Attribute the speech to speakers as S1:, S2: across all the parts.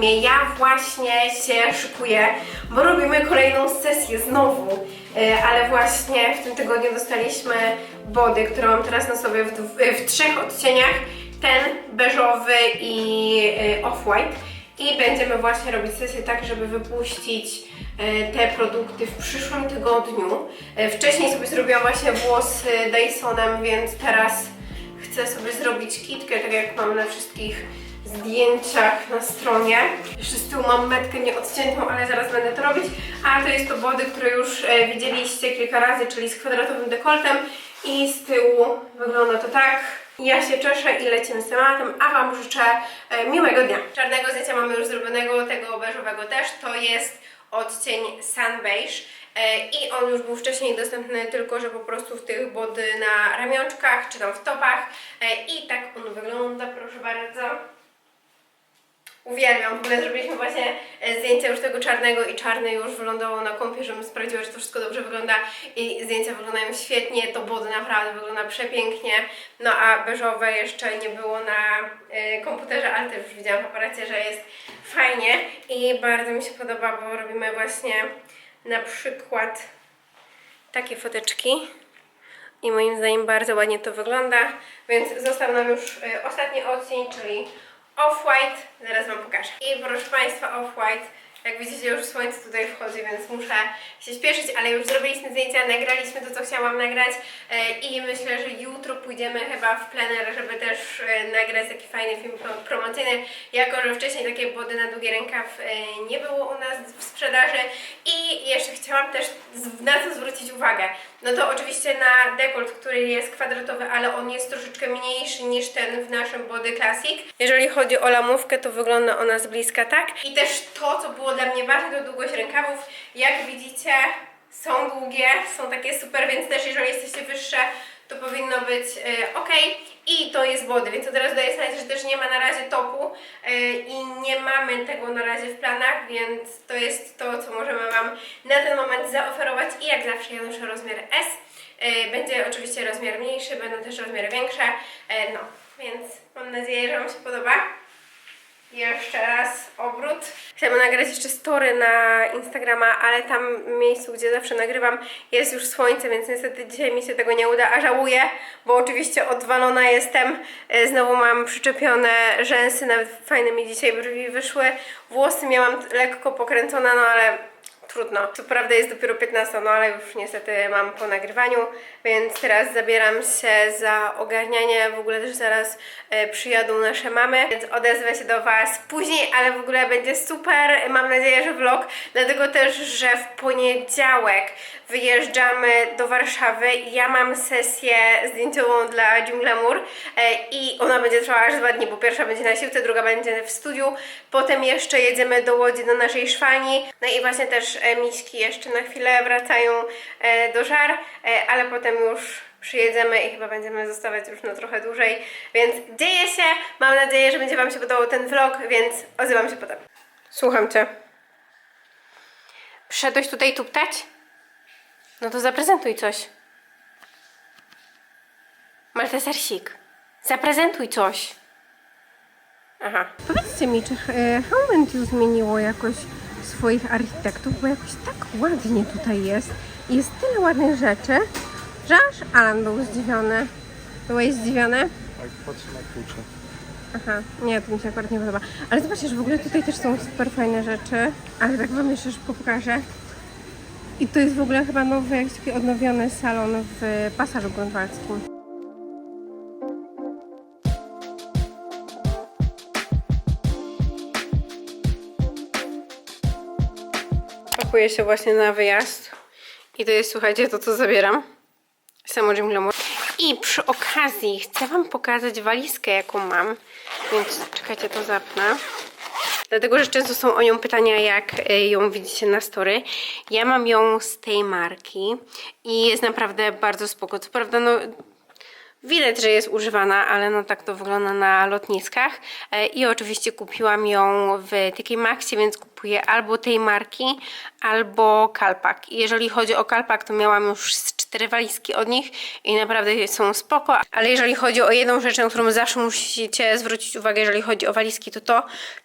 S1: filmie. Ja właśnie się szykuję, bo robimy kolejną sesję znowu. E, Ale właśnie w tym tygodniu dostaliśmy body, które mam teraz na sobie w, dw- w trzech odcieniach. Ten beżowy i e, off-white. I będziemy właśnie robić sesję tak, żeby wypuścić e, te produkty w przyszłym tygodniu. E, Wcześniej sobie zrobiłam właśnie włosy Dysonem, więc teraz chcę sobie zrobić kitkę, tak jak mam na wszystkich zdjęciach na stronie. Jeszcze z tyłu mam metkę nieodciętą, ale zaraz będę to robić. A to jest to body, które już e, widzieliście kilka razy, czyli z kwadratowym dekoltem i z tyłu wygląda to tak. Ja się cieszę i lecimy z tematem, a Wam życzę e, miłego dnia. Czarnego zdjęcia mamy już zrobionego, tego beżowego też. To jest odcień Sun Beige. E, I on już był wcześniej dostępny, tylko że po prostu w tych body na ramionczkach czy tam w topach. I tak on wygląda, proszę bardzo. Uwielbiam, w ogóle zrobiliśmy właśnie e, zdjęcia już tego czarnego i czarny już wylądował na kąpie, żebym sprawdziła, że to wszystko dobrze wygląda. I zdjęcia wyglądają świetnie, to body naprawdę wygląda przepięknie, no a beżowe jeszcze nie było na e, komputerze, ale też już widziałam w aparacie, że jest fajnie i bardzo mi się podoba, bo robimy właśnie na przykład takie foteczki. I moim zdaniem bardzo ładnie to wygląda, więc został nam już y, ostatni odcień, czyli off-white, zaraz Wam pokażę. I proszę Państwa, off-white, jak widzicie już słońce tutaj wchodzi, więc muszę się śpieszyć, ale już zrobiliśmy zdjęcia, nagraliśmy to, co chciałam nagrać e, i myślę, że jutro pójdziemy chyba w plener, żeby też e, nagrać taki fajny film pro- promocyjny, jako że wcześniej takie body na długi rękaw e, nie było u nas w sprzedaży i jeszcze chciałam też na co zwrócić uwagę. No to oczywiście na dekolt, który jest kwadratowy, ale on jest troszeczkę mniejszy niż ten w naszym Body Classic. Jeżeli chodzi o lamówkę, to wygląda ona z bliska tak. I też to, co było dla mnie ważne, to długość rękawów. Jak widzicie, są długie, są takie super, więc też jeżeli jesteście wyższe, to powinno być e, ok. I to jest body, więc od razu daję znać, że też nie ma na razie topu e, i nie mamy tego na razie w planach, więc to jest to, co możemy Wam na ten moment zaoferować. I jak zawsze ja noszę rozmiar S. E, będzie oczywiście rozmiar mniejszy, będą też rozmiary większe. E, no, więc mam nadzieję, że Wam się podoba. Jeszcze raz obrót. Chciałabym nagrać jeszcze story na Instagrama, ale tam miejscu, gdzie zawsze nagrywam, jest już słońce, więc niestety dzisiaj mi się tego nie uda, a żałuję, bo oczywiście odwalona jestem. E, Znowu mam przyczepione rzęsy, nawet fajne mi dzisiaj brwi wyszły. Włosy miałam lekko pokręcone, no ale trudno. Co prawda jest dopiero 15, no ale już niestety mam po nagrywaniu, więc teraz zabieram się za ogarnianie. W ogóle też zaraz e, przyjadą nasze mamy, więc odezwę się do Was później, ale w ogóle będzie super. Mam nadzieję, że vlog, dlatego też, że w poniedziałek wyjeżdżamy do Warszawy. Ja mam sesję zdjęciową dla Jim Glamour e, i ona będzie trwała aż dwa dni, bo pierwsza będzie na siłce, druga będzie w studiu. Potem jeszcze jedziemy do Łodzi do naszej szwani. No i właśnie też e, miśki jeszcze na chwilę wracają e, do żar, e, ale potem już przyjedziemy i chyba będziemy zostawać już na trochę dłużej. Więc dzieje się. Mam nadzieję, że będzie Wam się podobał ten vlog, więc odzywam się potem. Słucham Cię. Przyszedłeś tutaj tuptać? No to zaprezentuj coś. Maltesersik. Zaprezentuj coś. Aha. Powiedzcie mi, czy Haument już zmieniło jakoś swoich architektów, bo jakoś tak ładnie tutaj jest. I Jest tyle ładnych rzeczy, że aż Alan był zdziwiony. Byłeś zdziwiony?
S2: Tak, patrzę na klucze.
S1: Aha, nie, to mi się akurat nie podoba. Ale zobaczcie, że w ogóle tutaj też są super fajne rzeczy. Ale tak wam jeszcze szybko pokażę. I to jest w ogóle chyba nowy, jakiś taki odnowiony salon w Pasażu Grunwaldzkim. Pakuję się właśnie na wyjazd. I to jest, słuchajcie, to co zabieram. Samo Jim Glamour. I przy okazji chcę Wam pokazać walizkę, jaką mam. Więc czekajcie, to zapnę. Dlatego, że często są o nią pytania, jak y, ją widzicie na story. Ja mam ją z tej marki i jest naprawdę bardzo spoko. Co prawda, no Widać, że jest używana, ale no tak to wygląda na lotniskach. E, I oczywiście kupiłam ją w takiej Maxie, więc kupuję albo tej marki, albo Kalpak. Jeżeli chodzi o Kalpak, to miałam już z cztery walizki od nich i naprawdę są spoko. Ale jeżeli chodzi o jedną rzecz, na którą zawsze musicie zwrócić uwagę, jeżeli chodzi o walizki, to to,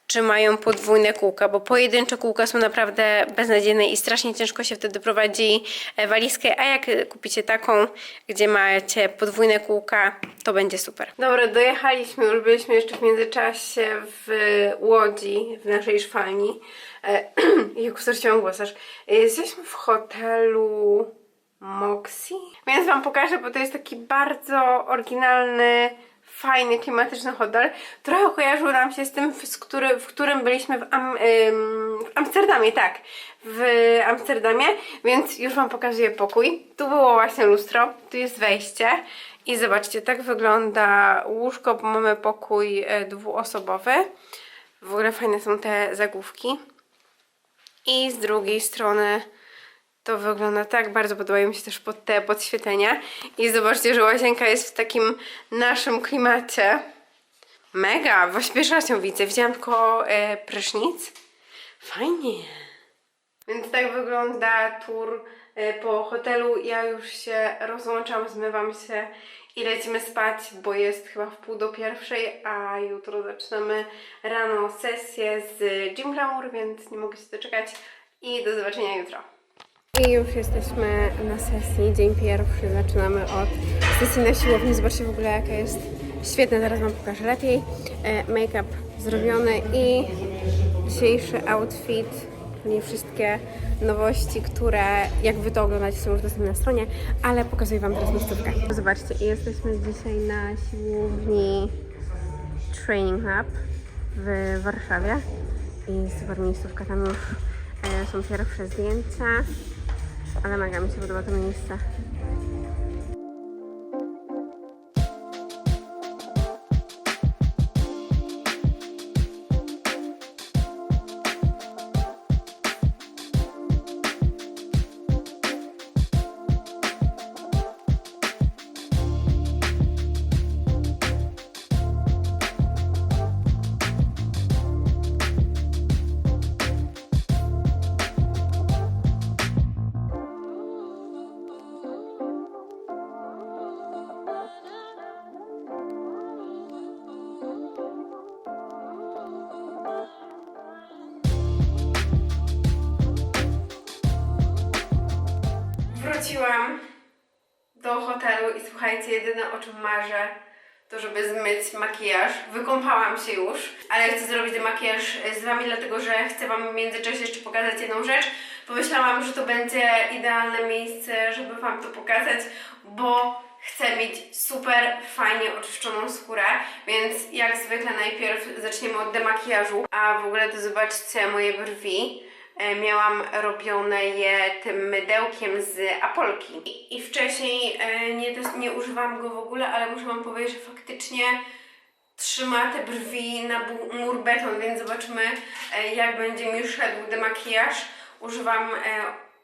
S1: czy mają podwójne kółka, bo pojedyncze kółka są naprawdę beznadziejne i strasznie ciężko się wtedy prowadzi e, walizkę, a jak kupicie taką, gdzie macie podwójne kółka, to będzie super. Dobra, dojechaliśmy, już byliśmy jeszcze w międzyczasie w Łodzi, w naszej szwalni. E, Jak straciłam głos aż. Jesteśmy w hotelu Moxie, więc wam pokażę, bo to jest taki bardzo oryginalny fajny, klimatyczny hotel. Trochę kojarzył nam się z tym, który, w którym byliśmy w, Am, ym, w Amsterdamie, tak. W Amsterdamie, więc już Wam pokazuję pokój. Tu było właśnie lustro, tu jest wejście. I zobaczcie, tak wygląda łóżko, bo mamy pokój e, dwuosobowy. W ogóle fajne są te zagłówki. I z drugiej strony to wygląda tak, bardzo podobają mi się też pod te podświetlenia. I zobaczcie, że łazienka jest w takim naszym klimacie. Mega, właśnie pierwszy raz ją widzę. Widziałam tylko e, prysznic. Fajnie. Więc tak wygląda tour e, po hotelu. Ja już się rozłączam, zmywam się i lecimy spać, bo jest chyba w pół do pierwszej, a jutro zaczynamy rano sesję z Gym Glamour, więc nie mogę się doczekać i do zobaczenia jutro. I już jesteśmy na sesji, dzień pierwszy, zaczynamy od sesji na siłowni. Zobaczcie w ogóle jaka jest świetna, zaraz Wam pokażę lepiej. E, Make-up zrobiony i dzisiejszy outfit, czyli wszystkie nowości, które jak Wy to oglądacie są już dostępne na stronie, ale pokazuję Wam teraz miejscówkę. Zobaczcie, jesteśmy dzisiaj na siłowni Training Lab w Warszawie i super miejscówka, tam już e, są pierwsze zdjęcia. Ale mega mi się podoba to miejsce. Marzę, to żeby zmyć makijaż. Wykąpałam się już, ale chcę zrobić ten makijaż z Wami, dlatego że chcę Wam w międzyczasie jeszcze pokazać jedną rzecz. Pomyślałam, że to będzie idealne miejsce, żeby Wam to pokazać, bo chcę mieć super fajnie oczyszczoną skórę, więc jak zwykle najpierw zaczniemy od demakijażu, a w ogóle to zobaczcie moje brwi. E, miałam robione je tym mydełkiem z Apolki. I, wcześniej e, nie, nie używałam go w ogóle, ale muszę Wam powiedzieć, że faktycznie trzyma te brwi na mur beton, więc zobaczymy e, jak będzie mi szedł demakijaż. Używam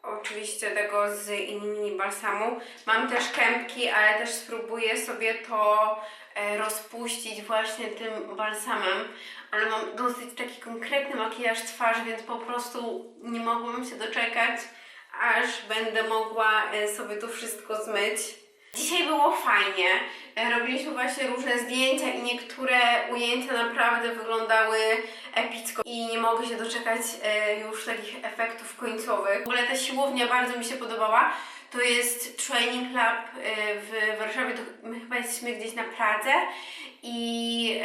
S1: oczywiście tego z Inimini balsamu. Mam też kępki, ale też spróbuję sobie to e, rozpuścić właśnie tym balsamem. Ale mam dosyć taki konkretny makijaż twarzy, więc po prostu nie mogłam się doczekać, aż będę mogła e, sobie to wszystko zmyć. Dzisiaj było fajnie. E, Robiliśmy właśnie różne zdjęcia i niektóre ujęcia naprawdę wyglądały epicko i nie mogę się doczekać e, już takich efektów końcowych. W ogóle ta siłownia bardzo mi się podobała. To jest Training Lab e, w Warszawie, to my chyba jesteśmy gdzieś na Pradze i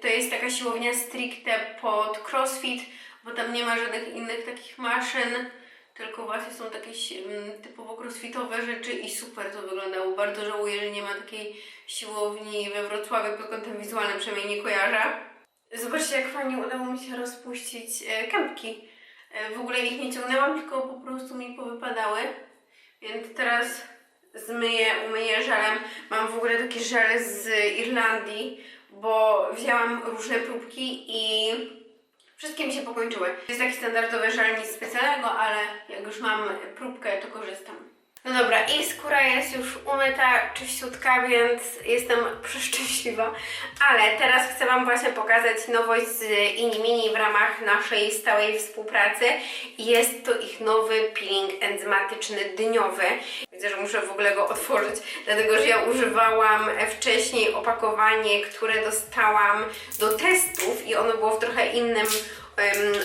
S1: to jest taka siłownia stricte pod crossfit, bo tam nie ma żadnych innych takich maszyn tylko właśnie są takie mm, typowo crossfitowe rzeczy i super to wyglądało. Bardzo żałuję, że nie ma takiej siłowni we Wrocławiu pod kątem wizualnym, przynajmniej nie kojarzę. Zobaczcie, jak fajnie udało mi się rozpuścić e, kępki. E, w ogóle ich nie ciągnęłam, tylko po prostu mi powypadały. Więc teraz zmyję, umyję żelem. Mam w ogóle taki żel z Irlandii, bo wzięłam różne próbki i Wszystkie mi się pokończyły. Jest taki standardowy żel, nic specjalnego, ale jak już mam próbkę, to korzystam. No dobra, i skóra jest już umyta, czyściutka, więc jestem przeszczęśliwa. Ale teraz chcę Wam właśnie pokazać nowość z Inimini w ramach naszej stałej współpracy. Jest to ich nowy peeling enzymatyczny dniowy. Widzę, że muszę w ogóle go otworzyć, dlatego że ja używałam wcześniej opakowanie, które dostałam do testów i ono było w trochę innym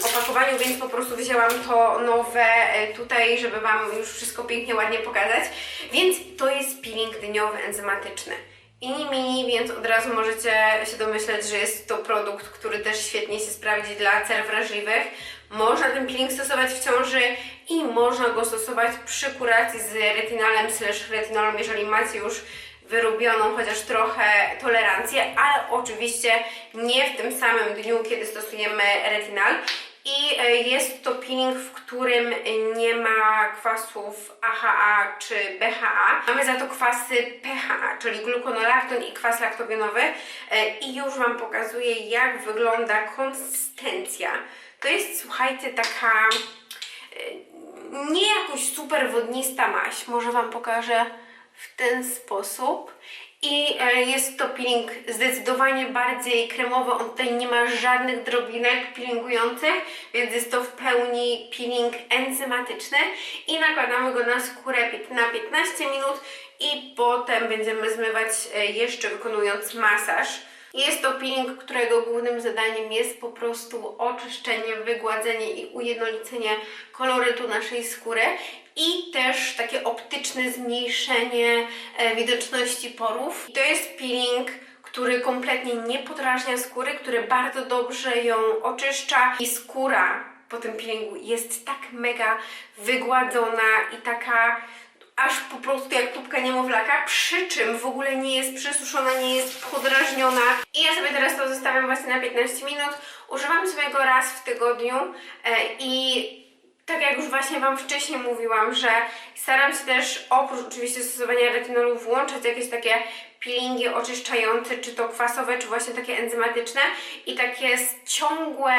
S1: opakowaniu, więc po prostu wzięłam to nowe e, tutaj, żeby Wam już wszystko pięknie, ładnie pokazać. Więc to jest peeling dyniowy enzymatyczny. Ini mini, więc od razu możecie się domyśleć, że jest to produkt, który też świetnie się sprawdzi dla cer wrażliwych. Można ten peeling stosować w ciąży i można go stosować przy kuracji z retinalem slash retinolem, jeżeli macie już wyrobioną chociaż trochę tolerancję, ale oczywiście nie w tym samym dniu, kiedy stosujemy retinal. I e, jest to peeling, w którym nie ma kwasów AHA czy BHA. Mamy za to kwasy PHA, czyli gluconolakton i kwas laktobionowy. E, I już Wam pokazuję, jak wygląda konsystencja. To jest, słuchajcie, taka e, nie jakoś super wodnista maść. Może Wam pokażę w ten sposób. I e, jest to peeling zdecydowanie bardziej kremowy. On tutaj nie ma żadnych drobinek peelingujących, więc jest to w pełni peeling enzymatyczny. I nakładamy go na skórę na 15 minut i potem będziemy zmywać e, jeszcze wykonując masaż. Jest to peeling, którego głównym zadaniem jest po prostu oczyszczenie, wygładzenie i ujednolicenie kolorytu naszej skóry i też takie optyczne zmniejszenie e, widoczności porów. I to jest peeling, który kompletnie nie podrażnia skóry, który bardzo dobrze ją oczyszcza i skóra po tym peelingu jest tak mega wygładzona i taka aż po prostu jak tubka niemowlaka, przy czym w ogóle nie jest przesuszona, nie jest podrażniona. I ja sobie teraz to zostawiam właśnie na 15 minut. Używam sobie go raz w tygodniu e, i tak jak już właśnie Wam wcześniej mówiłam, że staram się też oprócz oczywiście stosowania retinolu włączać jakieś takie peelingi oczyszczające, czy to kwasowe, czy właśnie takie enzymatyczne i takie ciągłe,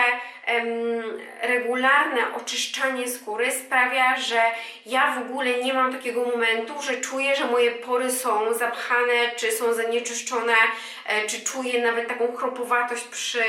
S1: regularne oczyszczanie skóry sprawia, że ja w ogóle nie mam takiego momentu, że czuję, że moje pory są zapchane, czy są zanieczyszczone, e, czy czuję nawet taką chropowatość przy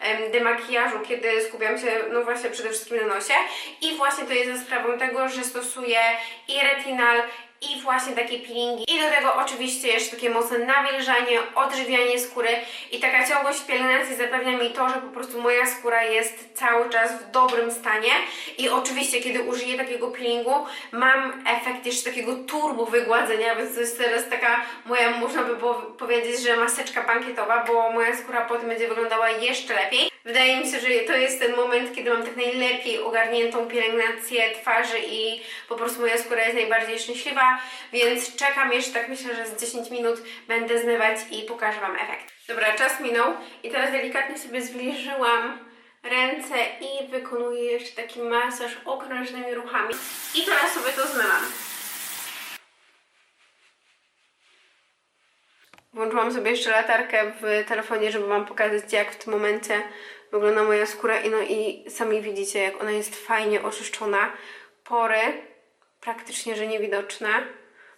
S1: em, demakijażu, kiedy skupiam się, no właśnie przede wszystkim na nosie. I właśnie to jest za sprawą tego, że stosuję i retinal, i właśnie takie peelingi. I do tego oczywiście jeszcze takie mocne nawilżanie, odżywianie skóry i taka ciągłość pielęgnacji zapewnia mi to, że po prostu moja skóra jest cały czas w dobrym stanie i oczywiście kiedy użyję takiego peelingu mam efekt jeszcze takiego turbo wygładzenia, więc to jest teraz taka moja, można by było powiedzieć, że maseczka bankietowa, bo moja skóra potem będzie wyglądała jeszcze lepiej. Wydaje mi się, że to jest ten moment, kiedy mam tak najlepiej ogarniętą pielęgnację twarzy i po prostu moja skóra jest najbardziej szczęśliwa, więc czekam jeszcze, tak myślę, że z 10 minut będę zmywać i pokażę Wam efekt. Dobra, czas minął i teraz delikatnie sobie zbliżyłam ręce i wykonuję jeszcze taki masaż okrężnymi ruchami. I teraz sobie to zmywam. Włączyłam sobie jeszcze latarkę w telefonie, żeby Wam pokazać, jak w tym momencie wygląda moja skóra. I no i sami widzicie, jak ona jest fajnie oczyszczona. Pory praktycznie, że niewidoczne.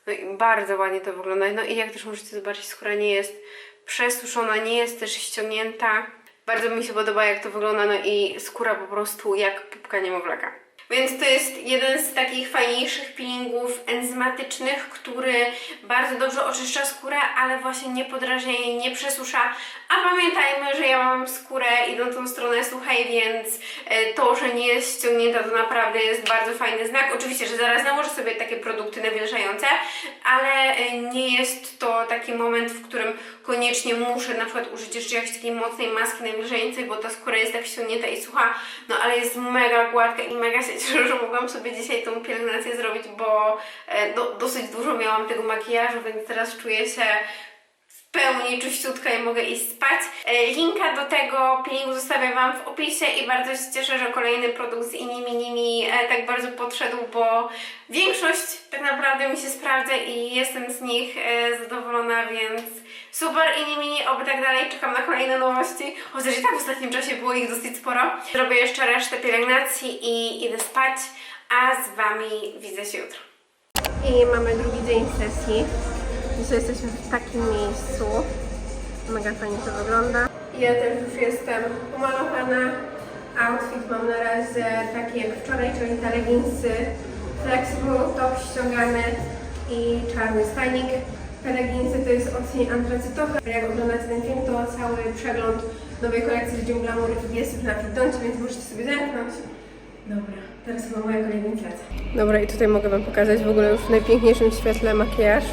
S1: No i bardzo ładnie to wygląda. No i jak też możecie zobaczyć, skóra nie jest przesuszona, nie jest też ściągnięta. Bardzo mi się podoba, jak to wygląda. No i skóra po prostu jak pupka niemowlaka. Więc to jest jeden z takich fajniejszych peelingów enzymatycznych, który bardzo dobrze oczyszcza skórę, ale właśnie nie podrażnia jej, nie przesusza. A pamiętajmy, że ja mam skórę idącą w stronę suchej, więc e, to, że nie jest ściągnięta, to naprawdę jest bardzo fajny znak. Oczywiście, że zaraz nałożę sobie takie produkty nawilżające, ale e, nie jest to taki moment, w którym koniecznie muszę na przykład użyć jeszcze jakiejś takiej mocnej maski nawilżającej, bo ta skóra jest tak ściągnięta i sucha, no ale jest mega gładka i mega się cieszę, że mogłam sobie dzisiaj tą pielęgnację zrobić, bo e, do, dosyć dużo miałam tego makijażu, więc teraz czuję się pełni czyściutka i mogę iść spać. E, Linka do tego peelingu zostawiam Wam w opisie i bardzo się cieszę, że kolejny produkt z innymi nimi e, tak bardzo podszedł, bo większość tak naprawdę mi się sprawdza i jestem z nich e, zadowolona, więc super inni mini, oby tak dalej. Czekam na kolejne nowości, chociaż i tak w ostatnim czasie było ich dosyć sporo. Zrobię jeszcze resztę pielęgnacji i idę spać, a z Wami widzę się jutro. I mamy drugi dzień sesji. Dzisiaj jesteśmy w takim miejscu. Mega fajnie to wygląda. Ja też już jestem pomalowana. Outfit mam na razie taki jak wczoraj, czyli te leginsy, flexible top ściągany, i czarny styling. Te leginsy to jest odcień antracytowy. Jak oglądacie ten film, to cały przegląd nowej kolekcji Ludziom Glamour jest już na Fitdoncie, więc możecie sobie zerknąć. Dobra, teraz chyba moja kolej, więc lecę. Dobra, i tutaj mogę Wam pokazać w ogóle już w najpiękniejszym świetle makijaż.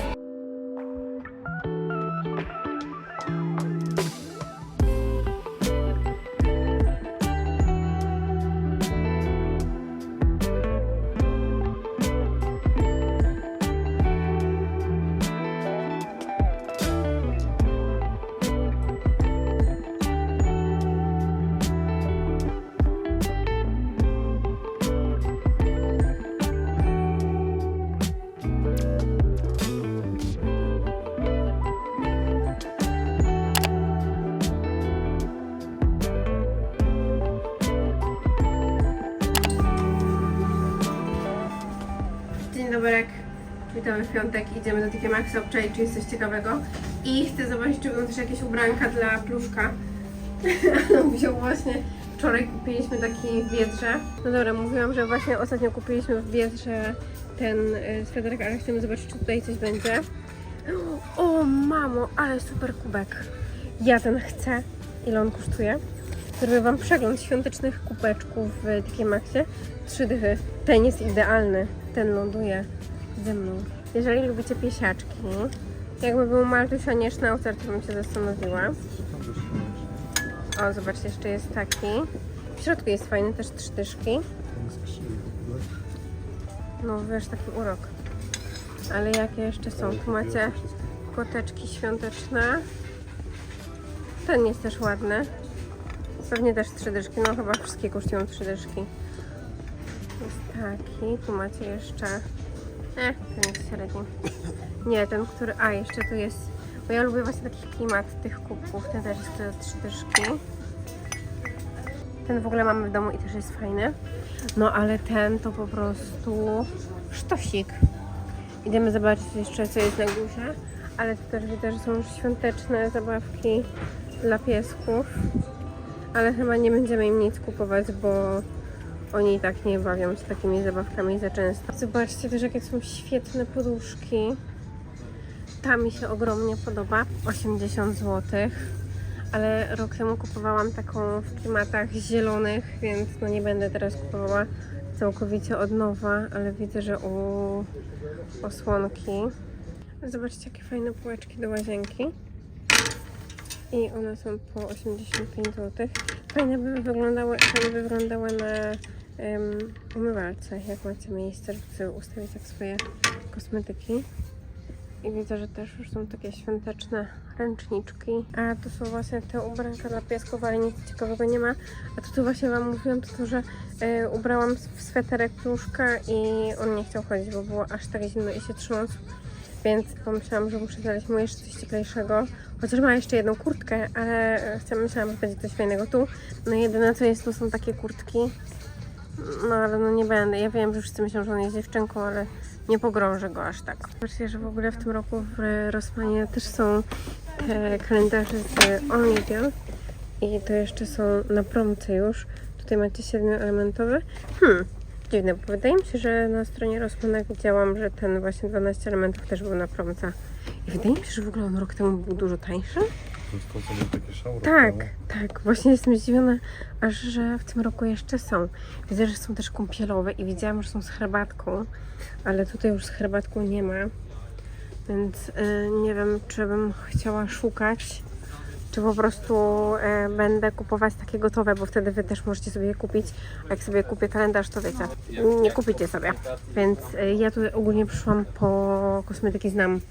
S1: Witamy w piątek, idziemy do TK Maxx obczaić, czy jest coś ciekawego i chcę zobaczyć, czy będą też jakieś ubranka dla pluszka. On wziął właśnie, wczoraj kupiliśmy taki w Biedrze. No dobra, mówiłam, że właśnie ostatnio kupiliśmy w Biedrze ten y, sweterek, ale chcemy zobaczyć, czy tutaj coś będzie. O mamo, ale super kubek. Ja ten chcę. Ile on kosztuje? Zrobię Wam przegląd świątecznych kubeczków w TK Maxie. Trzy dychy. Ten jest idealny. Ten ląduje ze mną. Jeżeli lubicie piesiaczki, jakby był Maltusia nie Schnauzer, to bym się zastanowiła. O, zobaczcie, jeszcze jest taki. W środku jest fajny, też trzy. No, wiesz, taki urok. Ale jakie jeszcze są? Tu macie koteczki świąteczne. Ten jest też ładny. Pewnie też trzy dyszki. No chyba wszystkie kosztują trzy dyszki. Jest taki. Tu macie jeszcze... E, ten jest średni. Nie, ten, który... A, jeszcze tu jest... Bo ja lubię właśnie taki klimat tych kubków. Ten też jest to trzy dyszki. Ten w ogóle mamy w domu i też jest fajny. No ale ten to po prostu sztosik. Idziemy zobaczyć jeszcze co jest na górze. Ale tu też widzę, że są już świąteczne zabawki dla piesków. Ale chyba nie będziemy im nic kupować, bo oni i tak nie bawią się takimi zabawkami za często. Zobaczcie też jakie są świetne poduszki. Ta mi się ogromnie podoba. 80 zł. Ale rok temu kupowałam taką w klimatach zielonych, więc no nie będę teraz kupowała całkowicie od nowa, ale widzę, że u osłonki. Zobaczcie jakie fajne półeczki do łazienki. I one są po 85 zł. Fajne by wyglądały, fajnie by wyglądały na em, umywalce, jak macie miejsce, żeby ustawić tak swoje kosmetyki. I widzę, że też już są takie świąteczne ręczniczki. A to są właśnie te ubranka dla piesków, ale nic ciekawego nie ma. A to co właśnie Wam mówiłam, to to, że e, ubrałam w sweterek pluszka i on nie chciał chodzić, bo było aż tak zimno i się trząsł. Więc pomyślałam, że muszę znaleźć mu jeszcze coś cieplejszego. Chociaż ma jeszcze jedną kurtkę, ale chcę, myślałam, że będzie coś fajnego tu. No jedyne co jest, to są takie kurtki. No ale no nie będę. Ja wiem, że wszyscy myślą, że on jest dziewczynką, ale nie pogrążę go aż tak. Zobaczcie, że w ogóle w tym roku w Rossmanie też są te kalendarze z Only Girl. I to jeszcze są na promce już. Tutaj macie 7-elementowy. Hmm, dziwne, bo wydaje mi się, że na stronie Rossmana widziałam, że ten właśnie 12 elementów też był na promce. I wydaje mi się, że w ogóle on rok temu był dużo tańszy. Tak, tak. Właśnie jestem zdziwiona, aż że w tym roku jeszcze są. Widzę, że są też kąpielowe i widziałam, że są z herbatką, ale tutaj już z herbatką nie ma. Więc y, nie wiem, czy bym chciała szukać, czy po prostu y, będę kupować takie gotowe, bo wtedy wy też możecie sobie je kupić. A jak sobie kupię kalendarz, to wiecie, nie kupicie sobie. Więc y, ja tutaj ogólnie przyszłam po kosmetyki znam,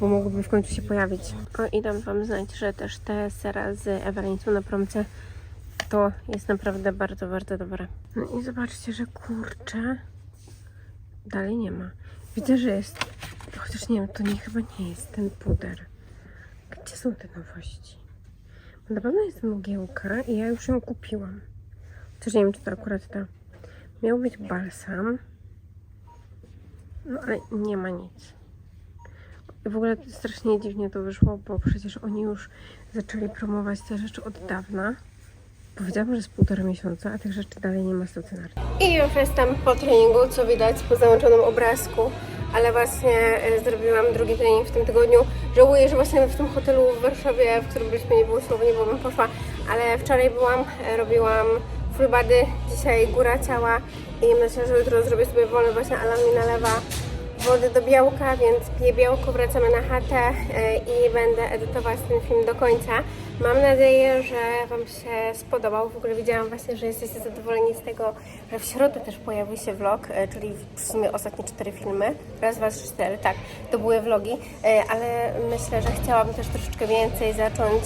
S1: bo mogłyby w końcu się pojawić. O, i dam Wam znać, że też te sera z Evelyn na promce. To jest naprawdę bardzo, bardzo dobre. No i zobaczcie, że kurczę, dalej nie ma. Widzę, że jest, chociaż nie wiem, to nie chyba nie jest ten puder. Gdzie są te nowości? Na pewno jest mgiełka i ja już ją kupiłam. Też nie wiem, czy to akurat ta. Miał być balsam. No ale nie ma nic. I w ogóle strasznie dziwnie to wyszło, bo przecież oni już zaczęli promować te rzeczy od dawna. Powiedziałam, że jest półtora miesiąca, a tych rzeczy dalej nie ma stacjonarnie. I już jestem po treningu, co widać po załączonym obrazku, ale właśnie e, zrobiłam drugi trening w tym tygodniu. Żałuję, że właśnie w tym hotelu w Warszawie, w którym byliśmy, nie było słownie, bo bym poszła, ale wczoraj byłam, e, robiłam full body, dzisiaj góra ciała i myślę, że jutro zrobię sobie wolny, właśnie Alan mi nalewa wody do białka, więc piję białko, wracamy na chatę e, i będę edytować ten film do końca. Mam nadzieję, że Wam się spodobał. W ogóle widziałam właśnie, że jesteście zadowoleni z tego, że w środę też pojawił się vlog, e, czyli w sumie ostatnie cztery filmy. Raz, dwa, trzy, cztery, tak, to były vlogi, e, ale myślę, że chciałabym też troszeczkę więcej zacząć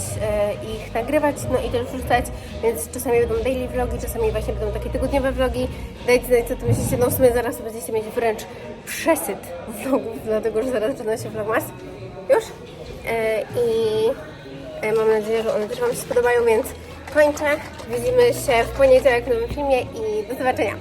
S1: ich nagrywać, no i też wrzucać, więc czasami będą daily vlogi, czasami właśnie będą takie tygodniowe vlogi. Dajcie znać, co tu myślicie, no w sumie zaraz będziecie mieć wręcz przesyt vlogów, dlatego że zaraz zaczyna się vlogmas. Już? E, I e, mam nadzieję, że one też Wam się spodobają, więc kończę. Widzimy się w poniedziałek w nowym filmie i do zobaczenia.